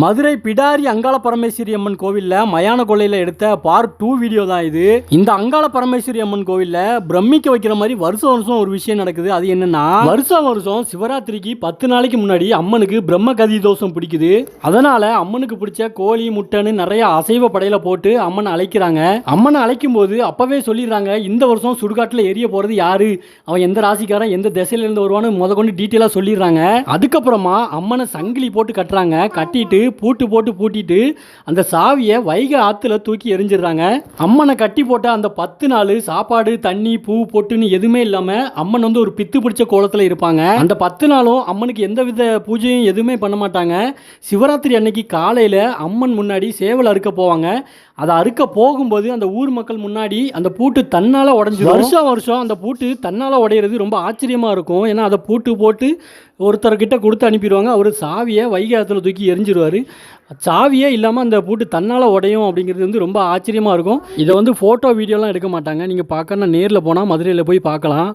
மதுரை பிடாரி அங்காள பரமேஸ்வரி அம்மன் கோவிலில் மயான கொள்ளையில் எடுத்த பார்ட் டூ வீடியோ தான் இது. இந்த அங்காள பரமேஸ்வரி அம்மன் கோவிலில் பிரமிக்க வைக்கிற மாதிரி வருஷம் வருஷம் ஒரு விஷயம் நடக்குது. அது என்னன்னா வருஷம் வருஷம் சிவராத்திரிக்கு பத்து நாளைக்கு முன்னாடி அம்மனுக்கு பிரம்ம கதி தோஷம் பிடிக்குது. அதனால அம்மனுக்கு பிடிச்ச கோழி முட்டைன்னு நிறைய அசைவ படையில போட்டு அம்மனை அழைக்கிறாங்க. அம்மனை அழைக்கும் போது அப்பவே சொல்லிடுறாங்க இந்த வருஷம் சுடுகாட்டில் எரிய போறது யாரு? அவன் எந்த ராசிக்காரன் எந்த திசையில இருந்து வருவான்னு முத கொண்டு டீட்டெயிலாக சொல்லிடுறாங்க. அதுக்கப்புறமா அம்மனை சங்கிலி போட்டு கட்டுறாங்க. கட்டிட்டு பூட்டு போட்டு பூட்டிட்டு அந்த சாவியை வைகை ஆற்றுல தூக்கி எரிஞ்சிடுறாங்க அம்மனை கட்டி போட்ட அந்த பத்து நாள் சாப்பாடு தண்ணி பூ பொட்டுன்னு எதுவுமே இல்லாமல் அம்மன் வந்து ஒரு பித்து பிடிச்ச கோலத்தில் இருப்பாங்க. அந்த பத்து நாளும் அம்மனுக்கு எந்தவித பூஜையும் எதுவுமே பண்ண மாட்டாங்க. சிவராத்திரி அன்னைக்கு காலையில் அம்மன் முன்னாடி சேவல் அறுக்க போவாங்க. அதை அறுக்க போகும்போது அந்த ஊர் மக்கள் முன்னாடி அந்த பூட்டு தன்னால் உடஞ்சி வருஷம் வருஷம் அந்த பூட்டு தன்னால் உடையிறது ரொம்ப ஆச்சரியமாக இருக்கும். ஏன்னா அதை பூட்டு போட்டு ஒருத்தர்கிட்ட கொடுத்து அனுப்பிடுவாங்க. அவர் சாவியை வைகை ஆற்றுல தூக்கி எரிஞ்சிருவார். சாவியே இல்லாமல் அந்த பூட்டு தன்னால் உடையும் அப்படிங்கிறது வந்து ரொம்ப ஆச்சரியமாக இருக்கும். இதை வந்து ஃபோட்டோ வீடியோலாம் எடுக்க மாட்டாங்க. நீங்கள் பார்க்கணுன்னா நேரில் போனால் மதுரையில் போய் பார்க்கலாம்.